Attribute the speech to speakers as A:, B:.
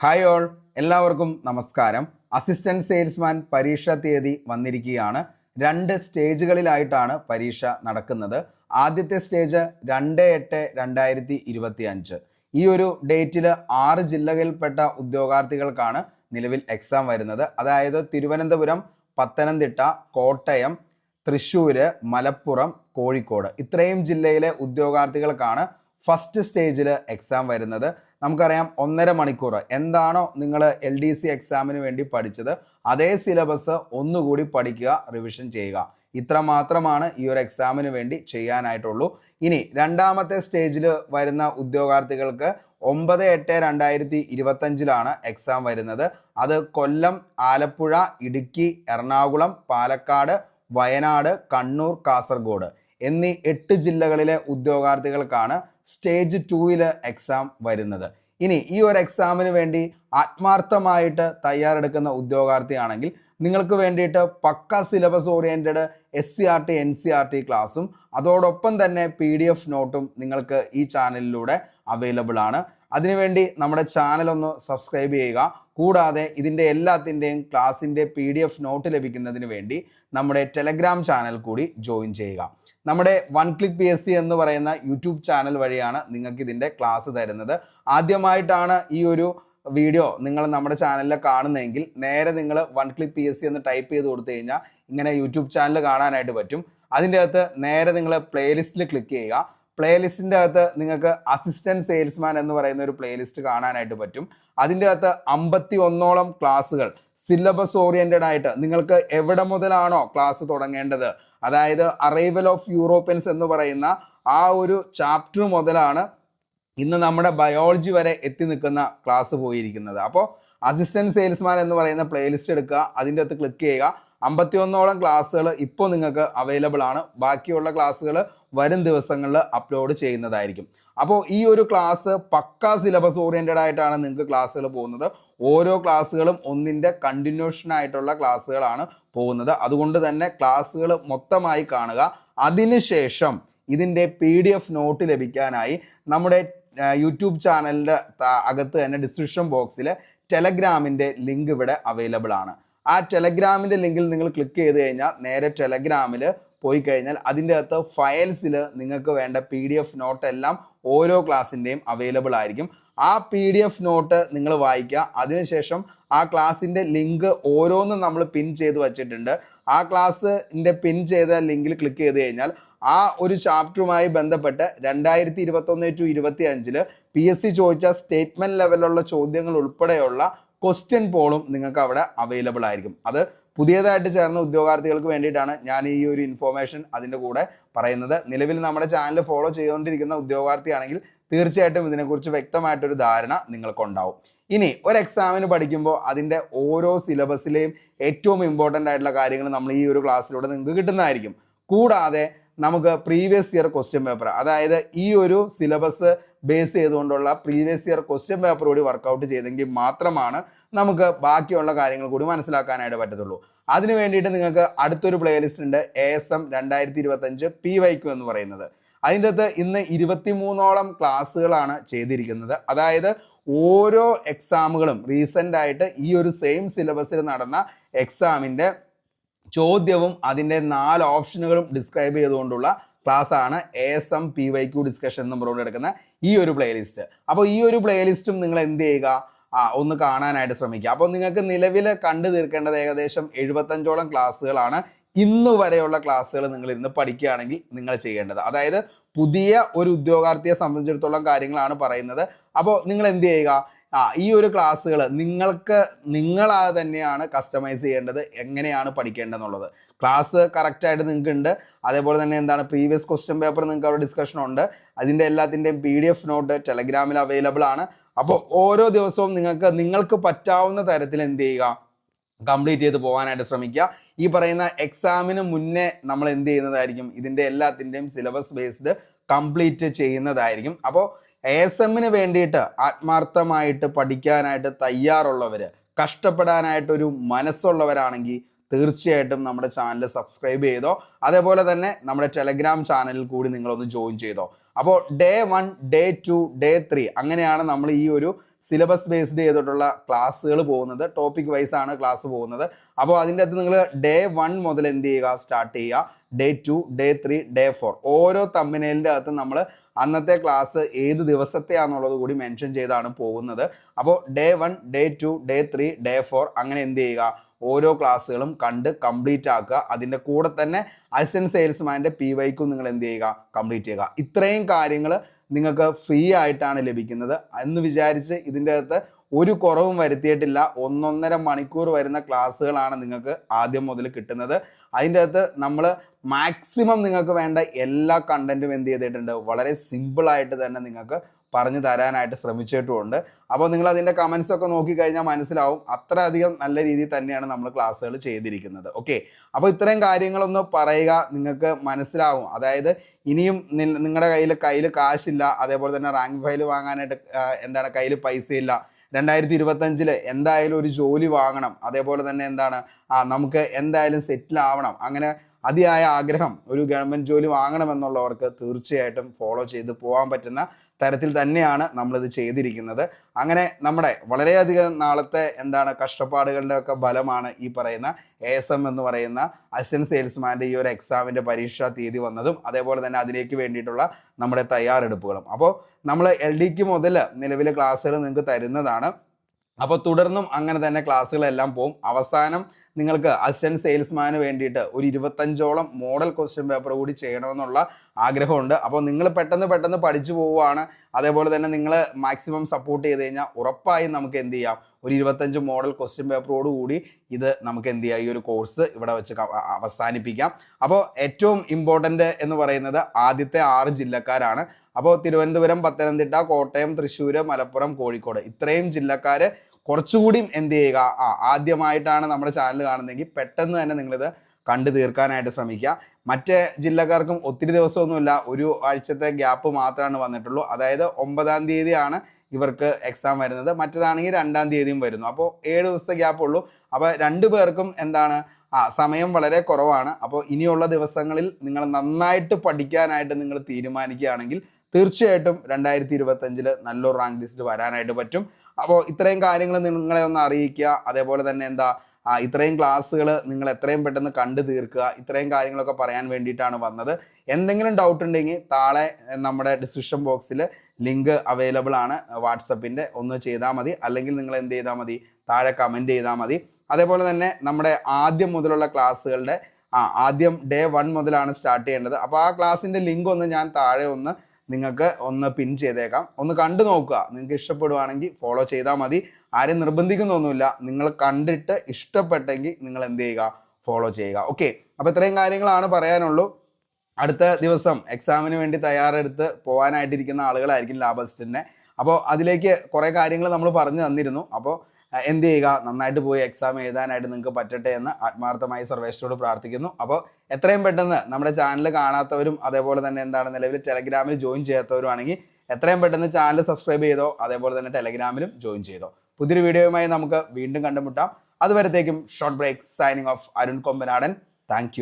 A: Hi all എല്ലാവർക്കും നമസ്കാരം. Assistant salesman പരീക്ഷാ തീയതി വന്നിരിക്കുകയാണ്. രണ്ട് സ്റ്റേജുകളിലായിട്ടാണ് പരീക്ഷ നടക്കുന്നത്. ആദ്യത്തെ സ്റ്റേജ് രണ്ട് എട്ട് രണ്ടായിരത്തി ഇരുപത്തി അഞ്ച് ഈ ഒരു ഡേറ്റിൽ ആറ് ജില്ലകളിൽപ്പെട്ട ഉദ്യോഗാർത്ഥികൾക്കാണ് നിലവിൽ എക്സാം വരുന്നത്. അതായത് തിരുവനന്തപുരം പത്തനംതിട്ട കോട്ടയം തൃശ്ശൂർ മലപ്പുറം കോഴിക്കോട്. ഇത്രയും ജില്ലയിലെ ഉദ്യോഗാർത്ഥികൾക്കാണ് ഫസ്റ്റ് സ്റ്റേജിൽ എക്സാം വരുന്നത്. നമുക്കറിയാം ഒന്നര മണിക്കൂർ എന്താണോ നിങ്ങൾ എൽ ഡി സി എക്സാമിന് വേണ്ടി പഠിച്ചത്. അതേ സിലബസ് ഒന്നുകൂടി പഠിക്കുക റിവിഷൻ ചെയ്യുക. ഇത്ര മാത്രമാണ് ഈ ഒരു എക്സാമിന് വേണ്ടി ചെയ്യാനായിട്ടുള്ളൂ. ഇനി രണ്ടാമത്തെ സ്റ്റേജിൽ വരുന്ന ഉദ്യോഗാർത്ഥികൾക്ക് ഒമ്പത് എട്ട് രണ്ടായിരത്തി ഇരുപത്തഞ്ചിലാണ് എക്സാം വരുന്നത്. അത് കൊല്ലം ആലപ്പുഴ ഇടുക്കി എറണാകുളം പാലക്കാട് വയനാട് കണ്ണൂർ കാസർഗോഡ് എന്നീ എട്ട് ജില്ലകളിലെ ഉദ്യോഗാർത്ഥികൾക്കാണ് സ്റ്റേജ് ടൂവിൽ എക്സാം വരുന്നത്. ഇനി ഈ ഒരു എക്സാമിന് വേണ്ടി ആത്മാർത്ഥമായിട്ട് തയ്യാറെടുക്കുന്ന ഉദ്യോഗാർത്ഥിയാണെങ്കിൽ നിങ്ങൾക്ക് വേണ്ടിയിട്ട് പക്ക syllabus oriented S C R T N C R T ക്ലാസ്സും അതോടൊപ്പം തന്നെ പി ഡി എഫ് നോട്ടും നിങ്ങൾക്ക് ഈ ചാനലിലൂടെ അവൈലബിൾ ആണ്. അതിനുവേണ്ടി നമ്മുടെ ചാനൽ ഒന്ന് സബ്സ്ക്രൈബ് ചെയ്യുക. കൂടാതെ ഇതിന്റെ എല്ലാത്തിന്റെയും ക്ലാസ്സിന്റെ പി ഡി എഫ് നോട്ട് ലഭിക്കുന്നതിന് വേണ്ടി നമ്മുടെ ടെലഗ്രാം ചാനൽ കൂടി ജോയിൻ ചെയ്യുക. നമ്മുടെ one click P S C എന്ന് പറയുന്ന യൂട്യൂബ് ചാനൽ വഴിയാണ് നിങ്ങൾക്ക് ഇതിന്റെ ക്ലാസ് തരുന്നത്. ആദ്യമായിട്ടാണ് ഈ ഒരു വീഡിയോ നിങ്ങൾ നമ്മുടെ ചാനലിൽ കാണുന്നതെങ്കിൽ നേരെ നിങ്ങൾ one click P S C എന്ന് ടൈപ്പ് ചെയ്ത് കൊടുത്തു കഴിഞ്ഞാൽ ഇങ്ങനെ യൂട്യൂബ് ചാനൽ കാണാനായിട്ട് പറ്റും. അതിന്റെ അകത്ത് നേരെ നിങ്ങൾ പ്ലേലിസ്റ്റിൽ ക്ലിക്ക് ചെയ്യുക. പ്ലേലിസ്റ്റിന്റെ അകത്ത് നിങ്ങൾക്ക് അസിസ്റ്റന്റ് സെയിൽസ്മാൻ എന്ന് പറയുന്ന ഒരു പ്ലേലിസ്റ്റ് കാണാനായിട്ട് പറ്റും. അതിന്റെ അകത്ത് അമ്പത്തി ഒന്നോളം ക്ലാസ്സുകൾ സിലബസ് ഓറിയന്റഡ് ആയിട്ട് നിങ്ങൾക്ക് എവിടെ മുതലാണോ ക്ലാസ് തുടങ്ങേണ്ടത്? അതായത് അറൈവൽ ഓഫ് യൂറോപ്യൻസ് എന്ന് പറയുന്ന ആ ഒരു ചാപ്റ്റർ മുതലാണ് ഇന്ന് നമ്മുടെ ബയോളജി വരെ എത്തി നിൽക്കുന്ന ക്ലാസ് പോയിരിക്കുന്നത്. അപ്പോൾ അസിസ്റ്റന്റ് സെയിൽസ്മാൻ എന്ന് പറയുന്ന പ്ലേലിസ്റ്റ് എടുക്കുക അതിന്റെ അകത്ത് ക്ലിക്ക് ചെയ്യുക അമ്പത്തിയൊന്നോളം ക്ലാസ്സുകൾ ഇപ്പോൾ നിങ്ങൾക്ക് അവൈലബിൾ ആണ്. ബാക്കിയുള്ള ക്ലാസ്സുകൾ വരും ദിവസങ്ങളിൽ അപ്ലോഡ് ചെയ്യുന്നതായിരിക്കും. അപ്പോൾ ഈ ഒരു ക്ലാസ് പക്കാ സിലബസ് ഓറിയന്റഡ് ആയിട്ടാണ് നിങ്ങൾക്ക് ക്ലാസ്സുകൾ പോകുന്നത്. ഓരോ ക്ലാസ്സുകളും ഒന്നിന്റെ കണ്ടിന്യൂഷൻ ആയിട്ടുള്ള ക്ലാസ്സുകളാണ് പോകുന്നത്. അതുകൊണ്ട് തന്നെ ക്ലാസ്സുകൾ മൊത്തമായി കാണുക. അതിനുശേഷം ഇതിന്റെ പി ഡി എഫ് നോട്ട് ലഭിക്കാനായി നമ്മുടെ യൂട്യൂബ് ചാനലിന്റെ അകത്ത് തന്നെ ഡിസ്ക്രിപ്ഷൻ ബോക്സിൽ ടെലഗ്രാമിന്റെ ലിങ്ക് ഇവിടെ അവൈലബിൾ ആണ്. ആ ടെലഗ്രാമിന്റെ ലിങ്കിൽ നിങ്ങൾ ക്ലിക്ക് ചെയ്ത് കഴിഞ്ഞാൽ നേരെ ടെലഗ്രാമിൽ പോയി കഴിഞ്ഞാൽ അതിന്റെ അകത്ത് ഫയൽസിൽ നിങ്ങൾക്ക് വേണ്ട പി ഡി എഫ് നോട്ട് എല്ലാം ഓരോ ക്ലാസ്സിന്റെയും അവൈലബിൾ ആയിരിക്കും. ആ പി ഡി എഫ് നോട്ട് നിങ്ങൾ വായിക്കുക. അതിനുശേഷം ആ ക്ലാസ്സിന്റെ ലിങ്ക് ഓരോന്നും നമ്മൾ പിൻ ചെയ്ത് വച്ചിട്ടുണ്ട്. ആ ക്ലാസ്സിന്റെ പിൻ ചെയ്ത ലിങ്കിൽ ക്ലിക്ക് ചെയ്ത് കഴിഞ്ഞാൽ ആ ഒരു ചാപ്റ്ററുമായി ബന്ധപ്പെട്ട് രണ്ടായിരത്തി ഇരുപത്തൊന്ന് ടു ഇരുപത്തി അഞ്ചിൽ പി എസ് സി ചോദിച്ച സ്റ്റേറ്റ്മെന്റ് ലെവലിലുള്ള ചോദ്യങ്ങൾ ഉൾപ്പെടെയുള്ള ക്വസ്റ്റ്യൻ പോളും നിങ്ങൾക്ക് അവിടെ അവൈലബിൾ ആയിരിക്കും. അത് പുതിയതായിട്ട് ചേർന്ന ഉദ്യോഗാർത്ഥികൾക്ക് വേണ്ടിയിട്ടാണ് ഞാൻ ഈ ഒരു ഇൻഫോർമേഷൻ അതിന്റെ കൂടെ പറയുന്നത്. നിലവിൽ നമ്മുടെ ചാനൽ ഫോളോ ചെയ്തുകൊണ്ടിരിക്കുന്ന ഉദ്യോഗാർത്ഥിയാണെങ്കിൽ തീർച്ചയായിട്ടും ഇതിനെക്കുറിച്ച് വ്യക്തമായിട്ടൊരു ധാരണ നിങ്ങൾക്കുണ്ടാവും. ഇനി ഒരു എക്സാമിന് പഠിക്കുമ്പോൾ അതിന്റെ ഓരോ സിലബസിലെയും ഏറ്റവും ഇമ്പോർട്ടന്റ് ആയിട്ടുള്ള കാര്യങ്ങൾ നമ്മൾ ഈ ഒരു ക്ലാസ്സിലൂടെ നിങ്ങൾക്ക് കിട്ടുന്നതായിരിക്കും. കൂടാതെ നമുക്ക് പ്രീവിയസ് ഇയർ ക്വസ്റ്റ്യൻ പേപ്പർ അതായത് ഈ ഒരു സിലബസ് ബേസ് ചെയ്തുകൊണ്ടുള്ള പ്രീവിയസ് ഇയർ ക്വസ്റ്റ്യൻ പേപ്പർ കൂടി വർക്കൗട്ട് ചെയ്തെങ്കിൽ മാത്രമാണ് നമുക്ക് ബാക്കിയുള്ള കാര്യങ്ങൾ കൂടി മനസ്സിലാക്കാനായിട്ട് പറ്റത്തുള്ളൂ. അതിന് വേണ്ടിയിട്ട് നിങ്ങൾക്ക് അടുത്തൊരു പ്ലേലിസ്റ്റ് ഉണ്ട് എ എസ് എം രണ്ടായിരത്തി ഇരുപത്തഞ്ച് പി വൈക്യു എന്ന് പറയുന്നത്. അതിന്റെ അകത്ത് ഇന്ന് ഇരുപത്തിമൂന്നോളം ക്ലാസ്സുകളാണ് ചെയ്തിരിക്കുന്നത്. അതായത് ഓരോ എക്സാമുകളും റീസെന്റ് ആയിട്ട് ഈ ഒരു സെയിം സിലബസിൽ നടന്ന എക്സാമിന്റെ ചോദ്യവും അതിന്റെ നാല് ഓപ്ഷനുകളും ഡിസ്ക്രൈബ് ചെയ്തുകൊണ്ടുള്ള ക്ലാസ് ആണ് A S M P Y Q discussion എന്ന് പറഞ്ഞുകൊണ്ട് എടുക്കുന്ന ഈ ഒരു പ്ലേലിസ്റ്റ് അപ്പോൾ ഈ ഒരു പ്ലേലിസ്റ്റും നിങ്ങൾ എന്ത് ചെയ്യുക? ആ ഒന്ന് കാണാനായിട്ട് ശ്രമിക്കുക. അപ്പോൾ നിങ്ങൾക്ക് നിലവിൽ കണ്ടു തീർക്കേണ്ടത് ഏകദേശം എഴുപത്തഞ്ചോളം ക്ലാസ്സുകളാണ്. ഇന്ന് വരെയുള്ള ക്ലാസ്സുകൾ നിങ്ങൾ ഇന്ന് പഠിക്കുകയാണെങ്കിൽ നിങ്ങൾ ചെയ്യേണ്ടത്. അതായത് പുതിയ ഒരു ഉദ്യോഗാർത്ഥിയെ സംബന്ധിച്ചിടത്തോളം കാര്യങ്ങളാണ് പറയുന്നത്. അപ്പോൾ നിങ്ങൾ എന്ത് ചെയ്യുക? ആ ഈ ഒരു ക്ലാസ്സുകൾ നിങ്ങൾക്ക് നിങ്ങളാ തന്നെയാണ് കസ്റ്റമൈസ് ചെയ്യേണ്ടത് എങ്ങനെയാണ് പഠിക്കേണ്ടതെന്നുള്ളത്. ക്ലാസ് കറക്റ്റായിട്ട് നിങ്ങൾക്ക് ഉണ്ട് അതേപോലെ തന്നെ എന്താണ് പ്രീവിയസ് ക്വസ്റ്റ്യൻ പേപ്പർ നിങ്ങൾക്ക് അവിടെ ഡിസ്കഷൻ ഉണ്ട്. അതിന്റെ എല്ലാത്തിന്റെയും പി ഡി എഫ് നോട്ട് ടെലഗ്രാമിൽ അവൈലബിൾ ആണ്. അപ്പോൾ ഓരോ ദിവസവും നിങ്ങൾക്ക് നിങ്ങൾക്ക് പറ്റാവുന്ന തരത്തിൽ എന്ത് ചെയ്യുക? കംപ്ലീറ്റ് ചെയ്ത് പോകാനായിട്ട് ശ്രമിക്കുക. ഈ പറയുന്ന എക്സാമിന് മുന്നേ നമ്മൾ എന്ത് ചെയ്യുന്നതായിരിക്കും? ഇതിന്റെ എല്ലാത്തിന്റെയും സിലബസ് ബേസ്ഡ് കംപ്ലീറ്റ് ചെയ്യുന്നതായിരിക്കും. അപ്പോൾ എ എസ് എമ്മിന് വേണ്ടിയിട്ട് ആത്മാർത്ഥമായിട്ട് പഠിക്കാനായിട്ട് തയ്യാറുള്ളവർ കഷ്ടപ്പെടാനായിട്ടൊരു മനസ്സുള്ളവരാണെങ്കിൽ തീർച്ചയായിട്ടും നമ്മുടെ ചാനൽ സബ്സ്ക്രൈബ് ചെയ്തോ അതേപോലെ തന്നെ നമ്മുടെ ടെലഗ്രാം ചാനലിൽ കൂടി നിങ്ങളൊന്ന് ജോയിൻ ചെയ്തോ. അപ്പോൾ day one day two day three അങ്ങനെയാണ് നമ്മൾ ഈ ഒരു സിലബസ് ബേസ്ഡ് ചെയ്തിട്ടുള്ള ക്ലാസ്സുകൾ പോകുന്നത് ടോപ്പിക് വൈസ് ആണ് ക്ലാസ് പോകുന്നത്. അപ്പോൾ അതിന്റെ അകത്ത് നിങ്ങൾ ഡേ വൺ മുതൽ എന്ത് ചെയ്യുക? സ്റ്റാർട്ട് ചെയ്യുക. Day two day three day four ഓരോ തമ്മിനേലിന്റെ അകത്ത് നമ്മൾ അന്നത്തെ ക്ലാസ് ഏത് ദിവസത്തെയാണെന്നുള്ളത് കൂടി മെൻഷൻ ചെയ്താണ് പോകുന്നത്. അപ്പോൾ day one day two day three day four അങ്ങനെ എന്ത് ചെയ്യുക? ഓരോ ക്ലാസ്സുകളും കണ്ട് കംപ്ലീറ്റ് ആക്കുക. അതിന്റെ കൂടെ തന്നെ അസിസ്റ്റന്റ് സെയിൽസ്മാന്റെ പി വൈക്കും നിങ്ങൾ എന്ത് ചെയ്യുക? കംപ്ലീറ്റ് ചെയ്യുക. ഇത്രയും കാര്യങ്ങൾ നിങ്ങൾക്ക് ഫ്രീ ആയിട്ടാണ് ലഭിക്കുന്നത്. എന്ന് വിചാരിച്ച് ഇതിന്റെ അകത്ത് ഒരു കുറവും വരുത്തിയിട്ടില്ല. ഒന്നൊന്നര മണിക്കൂർ വരുന്ന ക്ലാസ്സുകളാണ് നിങ്ങൾക്ക് ആദ്യം മുതൽ കിട്ടുന്നത്. അതിന്റെ അകത്ത് നമ്മൾ മാക്സിമം നിങ്ങൾക്ക് വേണ്ട എല്ലാ കണ്ടന്റും എന്ത് ചെയ്തിട്ടുണ്ട്? വളരെ സിമ്പിളായിട്ട് തന്നെ നിങ്ങൾക്ക് പറഞ്ഞു തരാനായിട്ട് ശ്രമിച്ചിട്ടുമുണ്ട്. അപ്പോൾ നിങ്ങൾ അതിന്റെ കമൻസ് ഒക്കെ നോക്കിക്കഴിഞ്ഞാൽ മനസ്സിലാവും അത്രയധികം നല്ല രീതിയിൽ തന്നെയാണ് നമ്മൾ ക്ലാസ്സുകൾ ചെയ്തിരിക്കുന്നത്. ഓക്കെ അപ്പോൾ ഇത്രയും കാര്യങ്ങളൊന്ന് പറയുക നിങ്ങൾക്ക് മനസ്സിലാവും. അതായത് ഇനിയും നിങ്ങളുടെ കയ്യിൽ കയ്യിൽ കാശില്ല അതേപോലെ തന്നെ റാങ്ക് ഫയൽ വാങ്ങാനായിട്ട് എന്താണ് കയ്യിൽ പൈസയില്ല. രണ്ടായിരത്തി ഇരുപത്തഞ്ചിൽ എന്തായാലും ഒരു ജോലി വാങ്ങണം. അതേപോലെ തന്നെ എന്താണ് ആ നമുക്ക് എന്തായാലും സെറ്റിൽ ആവണം. അങ്ങനെ അതിയായ ആഗ്രഹം ഒരു ഗവൺമെന്റ് ജോലി വാങ്ങണമെന്നുള്ളവർക്ക് തീർച്ചയായിട്ടും ഫോളോ ചെയ്ത് പോകാൻ പറ്റുന്ന തരത്തിൽ തന്നെയാണ് നമ്മളിത് ചെയ്തിരിക്കുന്നത്. അങ്ങനെ നമ്മുടെ വളരെയധികം നാളത്തെ എന്താണ് കഷ്ടപ്പാടുകളുടെ ഒക്കെ ഫലമാണ് ഈ പറയുന്ന എ എസ് എം എന്ന് പറയുന്ന അസിസ്റ്റന്റ് സെയിൽസ്മാന്റെ ഈ ഒരു എക്സാമിന്റെ പരീക്ഷാ തീയതി വന്നതും അതേപോലെ തന്നെ അതിലേക്ക് വേണ്ടിയിട്ടുള്ള നമ്മുടെ തയ്യാറെടുപ്പുകളും. അപ്പോൾ നമ്മൾ എൽ ഡിക്ക് മുതൽ നിലവിലെ ക്ലാസ്സുകൾ നിങ്ങൾക്ക് തരുന്നതാണ്. അപ്പോൾ തുടർന്നും അങ്ങനെ തന്നെ ക്ലാസ്സുകളെല്ലാം പോകും അവസാനം നിങ്ങൾക്ക് അസിസ്റ്റന്റ് സെയിൽസ്മാന് വേണ്ടിയിട്ട് ഒരു ഇരുപത്തഞ്ചോളം മോഡൽ ക്വസ്റ്റ്യൻ പേപ്പർ കൂടി ചെയ്യണമെന്നുള്ള ആഗ്രഹമുണ്ട്. അപ്പോൾ നിങ്ങൾ പെട്ടെന്ന് പെട്ടെന്ന് പഠിച്ചു പോവുകയാണ്. അതേപോലെ തന്നെ നിങ്ങൾ മാക്സിമം സപ്പോർട്ട് ചെയ്ത് കഴിഞ്ഞാൽ ഉറപ്പായും നമുക്ക് എന്ത് ചെയ്യാം? ഒരു ഇരുപത്തഞ്ച് മോഡൽ ക്വസ്റ്റ്യൻ പേപ്പറോട് കൂടി ഇത് നമുക്ക് എന്ത് ചെയ്യാം? ഈ ഒരു കോഴ്സ് ഇവിടെ വെച്ച് അവസാനിപ്പിക്കാം. അപ്പോൾ ഏറ്റവും ഇമ്പോർട്ടന്റ് എന്ന് പറയുന്നത് ആദ്യത്തെ ആറ് ജില്ലക്കാരാണ്. അപ്പോൾ തിരുവനന്തപുരം പത്തനംതിട്ട കോട്ടയം തൃശ്ശൂർ മലപ്പുറം കോഴിക്കോട്. ഇത്രയും ജില്ലക്കാർ കുറച്ചുകൂടിയും എന്ത് ചെയ്യുക? ആ ആദ്യമായിട്ടാണ് നമ്മുടെ ചാനൽ കാണുന്നതെങ്കിൽ പെട്ടെന്ന് തന്നെ നിങ്ങളിത് കണ്ടു തീർക്കാനായിട്ട് ശ്രമിക്കുക. മറ്റേ ജില്ലക്കാർക്കും ഒത്തിരി ദിവസമൊന്നുമില്ല. ഒരു ആഴ്ചത്തെ ഗ്യാപ്പ് മാത്രമാണ് വന്നിട്ടുള്ളൂ. അതായത് ഒമ്പതാം തീയതിയാണ് ഇവർക്ക് എക്സാം വരുന്നത്. മറ്റേതാണെങ്കിൽ രണ്ടാം തീയതിയും വരുന്നു. അപ്പോൾ ഏഴ് ദിവസത്തെ ഗ്യാപ്പ് ഉള്ളൂ. അപ്പോൾ രണ്ടു പേർക്കും എന്താണ്? ആ സമയം വളരെ കുറവാണ്. അപ്പോൾ ഇനിയുള്ള ദിവസങ്ങളിൽ നിങ്ങൾ നന്നായിട്ട് പഠിക്കാനായിട്ട് നിങ്ങൾ തീരുമാനിക്കുകയാണെങ്കിൽ തീർച്ചയായിട്ടും രണ്ടായിരത്തി ഇരുപത്തഞ്ചിൽ നല്ലൊരു റാങ്ക് ലിസ്റ്റ് വരാനായിട്ട് പറ്റും. അപ്പോൾ ഇത്രയും കാര്യങ്ങൾ നിങ്ങളെ ഒന്ന് അറിയിക്കുക. അതേപോലെ തന്നെ എന്താ ഇത്രയും ക്ലാസ്സുകൾ നിങ്ങൾ എത്രയും പെട്ടെന്ന് കണ്ടു തീർക്കുക. ഇത്രയും കാര്യങ്ങളൊക്കെ പറയാൻ വേണ്ടിയിട്ടാണ് വന്നത്. എന്തെങ്കിലും ഡൗട്ട് ഉണ്ടെങ്കിൽ താഴെ നമ്മുടെ ഡിസ്ക്രിപ്ഷൻ ബോക്സിൽ ലിങ്ക് അവൈലബിൾ ആണ്. വാട്സപ്പിന്റെ ഒന്ന് ചെയ്താൽ മതി. അല്ലെങ്കിൽ നിങ്ങൾ എന്ത് ചെയ്താൽ മതി? താഴെ കമന്റ് ചെയ്താൽ മതി. അതേപോലെ തന്നെ നമ്മുടെ ആദ്യം മുതലുള്ള ക്ലാസ്സുകളുടെ ആ ആദ്യം ഡേ വൺ മുതലാണ് സ്റ്റാർട്ട് ചെയ്യേണ്ടത്. അപ്പോൾ ആ ക്ലാസ്സിന്റെ ലിങ്ക് ഒന്ന് ഞാൻ താഴെ ഒന്ന് നിങ്ങൾക്ക് ഒന്ന് പിൻ ചെയ്തേക്കാം. ഒന്ന് കണ്ടു നോക്കുക. നിങ്ങൾക്ക് ഇഷ്ടപ്പെടുവാണെങ്കിൽ ഫോളോ ചെയ്താൽ മതി. ആരും നിർബന്ധിക്കുന്നൊന്നുമില്ല. നിങ്ങൾ കണ്ടിട്ട് ഇഷ്ടപ്പെട്ടെങ്കിൽ നിങ്ങൾ എന്ത് ചെയ്യുക? ഫോളോ ചെയ്യുക. ഓക്കെ അപ്പോൾ ഇത്രയും കാര്യങ്ങളാണ് പറയാനുള്ളൂ. അടുത്ത ദിവസം എക്സാമിന് വേണ്ടി തയ്യാറെടുത്ത് പോകാനായിട്ടിരിക്കുന്ന ആളുകളായിരിക്കും ലാബ് അസിസ്റ്റന്റിനെ അപ്പോൾ അതിലേക്ക് കുറേ കാര്യങ്ങൾ നമ്മൾ പറഞ്ഞു തന്നിരുന്നു. അപ്പോൾ എന്ത് ചെയ്യുക? നന്നായിട്ട് പോയി എക്സാം എഴുതാനായിട്ട് നിങ്ങൾക്ക് പറ്റട്ടെ എന്ന് ആത്മാർത്ഥമായി സർവേശ്വരോട് പ്രാർത്ഥിക്കുന്നു. അപ്പോൾ എത്രയും പെട്ടെന്ന് നമ്മുടെ ചാനൽ കാണാത്തവരും അതേപോലെ തന്നെ എന്താണ് നിലവിൽ ടെലഗ്രാമിൽ ജോയിൻ ചെയ്യാത്തവരും ആണെങ്കിൽ എത്രയും പെട്ടെന്ന് ചാനൽ സബ്സ്ക്രൈബ് ചെയ്തോ അതേപോലെ തന്നെ ടെലഗ്രാമിലും ജോയിൻ ചെയ്തോ. പുതിയൊരു വീഡിയോയുമായി നമുക്ക് വീണ്ടും കണ്ടുമുട്ടാം. അതുവരത്തേക്കും short break signing off Arun Kombanadan. Thank